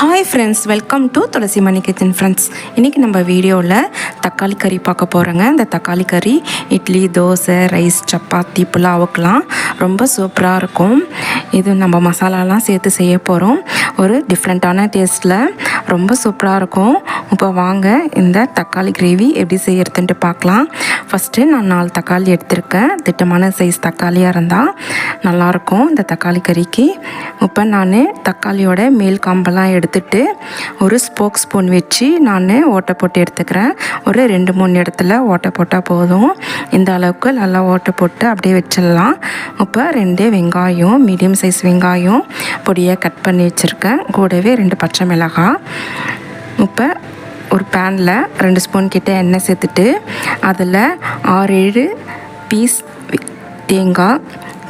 Hi friends welcome to Thulasi Mani kitchen friends இன்றைக்கி நம்ம வீடியோவில் தக்காளி கறி பார்க்க போகிறோங்க இந்த தக்காளி கறி இட்லி தோசை ரைஸ் சப்பாத்தி புலாவுக்கெலாம் ரொம்ப சூப்பராக இருக்கும். இது நம்ம மசாலாலாம் சேர்த்து செய்ய போகிறோம் ஒரு டிஃப்ரெண்ட்டான டேஸ்ட்டில் ரொம்ப சூப்பராக இருக்கும். இப்போ வாங்க இந்த தக்காளி கிரேவி எப்படி செய்யறதுன்ட்டு பார்க்கலாம். ஃபஸ்ட்டு நான் நாலு தக்காளி எடுத்திருக்கேன். திட்டமான சைஸ் தக்காளியாக இருந்தால் நல்லாயிருக்கும் இந்த தக்காளி கறிக்கு இப்போ நான் தக்காளியோட மேல் காம்பெல்லாம் எடுத்துட்டு ஒரு ஸ்போக் ஸ்பூன் வச்சு நான் ஓட்டை போட்டு எடுத்துக்கிறேன். ஒரு ரெண்டு மூணு இடத்துல ஓட்டை போட்டால் போதும். இந்த அளவுக்கு நல்லா ஓட்டை போட்டு அப்படியே வச்சிடலாம். இப்போ ரெண்டு வெங்காயம் மீடியம் சைஸ் வெங்காயம் பொடியாக கட் பண்ணி வச்சுருக்கேன். கூடவே ரெண்டு பச்சை மிளகாய். இப்போ ஒரு பேனில் ரெண்டு ஸ்பூன் கிட்டே எண்ணெய் சேர்த்துட்டு அதில் ஆறு ஏழு பீஸ் தேங்காய்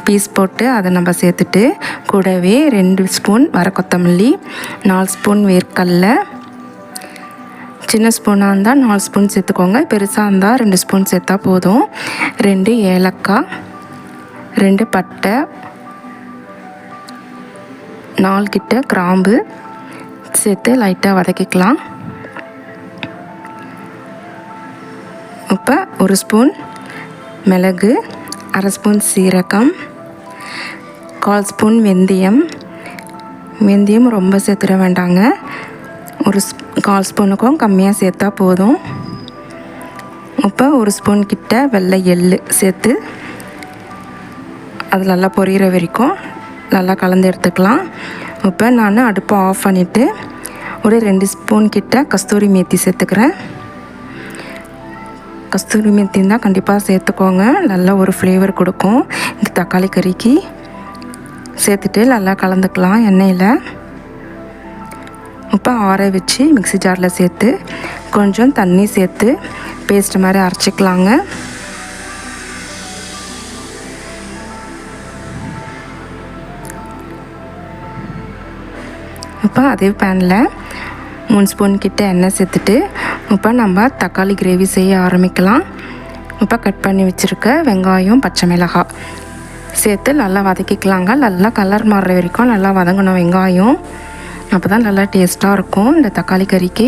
பீஸ் போட்டு அதை நம்ம சேர்த்துட்டு கூடவே ரெண்டு ஸ்பூன் வர கொத்தமல்லி நாலு ஸ்பூன் வேர்க்கடல. சின்ன ஸ்பூனாக இருந்தால் நாலு ஸ்பூன் சேர்த்துக்கோங்க. பெருசாக இருந்தால் ரெண்டு ஸ்பூன் சேர்த்தா போதும். ரெண்டு ஏலக்காய் ரெண்டு பட்டை நாலு கிட்ட கிராம்பு சேர்த்து லைட்டாக வதக்கிக்கலாம். இப்போ ஒரு ஸ்பூன் மிளகு அரை ஸ்பூன் சீரகம் கால் ஸ்பூன் வெந்தயம். வெந்தயம் ரொம்ப சேர்த்துட வேண்டாங்க. ஒரு ஸ் கால் ஸ்பூனுக்கும் கம்மியாக சேர்த்தா போதும். இப்போ ஒரு ஸ்பூன் கிட்ட வெள்ளை எள்ளு சேர்த்து அது நல்லா பொரியிற வரைக்கும் நல்லா கலந்து எடுத்துக்கலாம். இப்போ நான் அடுப்பை ஆஃப் பண்ணிவிட்டு ஒரு ரெண்டு ஸ்பூன் கிட்ட கஸ்தூரி மேத்தி சேர்த்துக்கிறேன். கஸ்தூரி மேத்தி இருந்தால் கண்டிப்பாக சேர்த்துக்கோங்க. நல்லா ஒரு ஃப்ளேவர் கொடுக்கும். இந்த தக்காளி கறிக்கு சேர்த்துட்டு நல்லா கலந்துக்கலாம் எண்ணெயில். இப்போ ஆற வச்சு மிக்ஸி ஜாரில் சேர்த்து கொஞ்சம் தண்ணி சேர்த்து பேஸ்ட் மாதிரி அரைச்சிக்கலாங்க. இப்போ அதே பேனில் மூணு ஸ்பூன் கிட்ட எண்ணெய் சேர்த்துட்டு இப்போ நம்ம தக்காளி கிரேவி செய்ய ஆரம்பிக்கலாம். இப்போ கட் பண்ணி வச்சுருக்க வெங்காயம் பச்சை மிளகாய். சேர்த்து நல்லா வதக்கிக்கலாங்க. நல்லா கலர் மாறுற வரைக்கும் நல்லா வதங்கணும் வெங்காயம். அப்போ தான் நல்லா டேஸ்ட்டாக இருக்கும் இந்த தக்காளி கறிக்கு.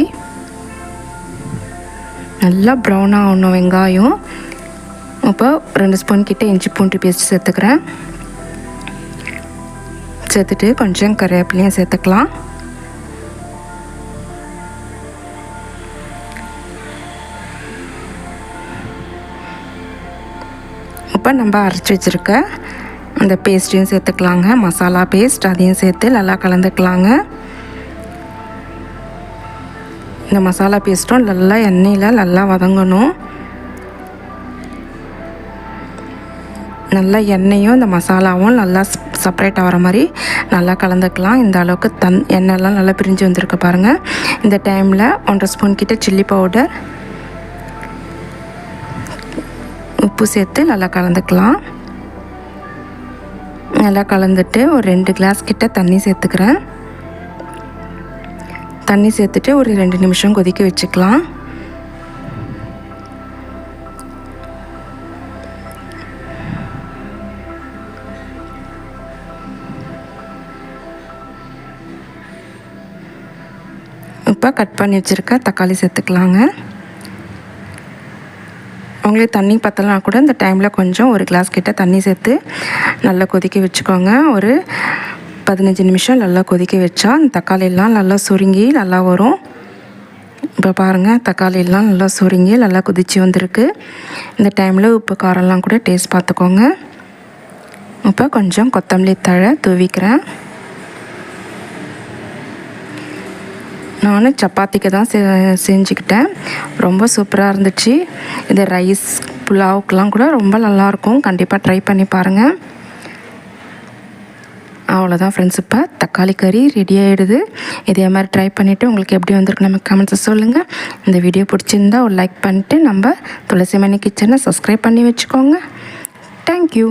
நல்லா ப்ரௌனாக ஆகணும் வெங்காயம். இப்போ ரெண்டு ஸ்பூன் கிட்டே இஞ்சி பூண்டு பேஸ்ட் சேர்த்துக்கிறேன். சேர்த்துட்டு கொஞ்சம் கருவேப்பிலையும் சேர்த்துக்கலாம். இப்போ நம்ம அரைச்சி வச்சுருக்க அந்த பேஸ்ட்டையும் சேர்த்துக்கலாங்க. மசாலா பேஸ்ட் அதையும் சேர்த்து நல்லா கலந்துக்கலாங்க. இந்த மசாலா பேஸ்ட்டும் நல்லா எண்ணெயில் நல்லா வதங்கணும். நல்லா எண்ணெயும் இந்த மசாலாவும் நல்லா செப்பரேட் ஆகிற மாதிரி நல்லா கலந்துக்கலாம். இந்த அளவுக்கு தன் எண்ணெய்லாம் நல்லா பிரிஞ்சு வந்திருக்கு பாருங்கள் இந்த டைமில் ஒன்றரை ஸ்பூன் கிட்ட சில்லி பவுடர் உப்பு சேர்த்து நல்லா கலந்துக்கலாம். நல்லா கலந்துட்டு ஒரு ரெண்டு கிளாஸ் கிட்ட தண்ணி சேர்த்துக்கிறேன். தண்ணி சேர்த்துட்டு ஒரு ரெண்டு நிமிஷம் கொதிக்க வச்சுக்கலாம். இப்போ கட் பண்ணி வச்சுருக்க தக்காளி சேர்த்துக்கலாங்க. அவங்களே தண்ணி பற்றலனா கூட இந்த டைமில் கொஞ்சம் ஒரு கிளாஸ் கிட்ட தண்ணி சேர்த்து நல்லா கொதிக்க வச்சுக்கோங்க. ஒரு பதினஞ்சு நிமிஷம் நல்லா கொதிக்க வச்சா அந்த தக்காளியெல்லாம் நல்லா சுருங்கி நல்லா வரும். இப்போ பாருங்கள் தக்காளியெல்லாம் நல்லா சுருங்கி நல்லா கொதிச்சு வந்திருக்கு. இந்த டைமில் உப்பு காரம்லாம் கூட டேஸ்ட் பார்த்துக்கோங்க. இப்போ கொஞ்சம் கொத்தமல்லி தழை தூவிக்கிறேன். நான் சப்பாத்திக்கு தான் செ செஞ்சுக்கிட்டேன். ரொம்ப சூப்பராக இருந்துச்சு. இது ரைஸ் புலாவுக்கெலாம் கூட ரொம்ப நல்லாயிருக்கும். கண்டிப்பாக ட்ரை பண்ணி பாருங்கள் அவ்வளோதான் ஃப்ரெண்ட்ஸ் இப்போ தக்காளி கறி ரெடி ஆகிடுது இதே மாதிரி ட்ரை பண்ணிவிட்டு உங்களுக்கு எப்படி வந்திருக்கு நம்ம கமெண்ட்ஸை சொல்லுங்கள் இந்த வீடியோ பிடிச்சிருந்தா ஒரு லைக் பண்ணிவிட்டு நம்ம துளசிமணி கிச்சனை சப்ஸ்கிரைப் பண்ணி வச்சுக்கோங்க. தேங்க்யூ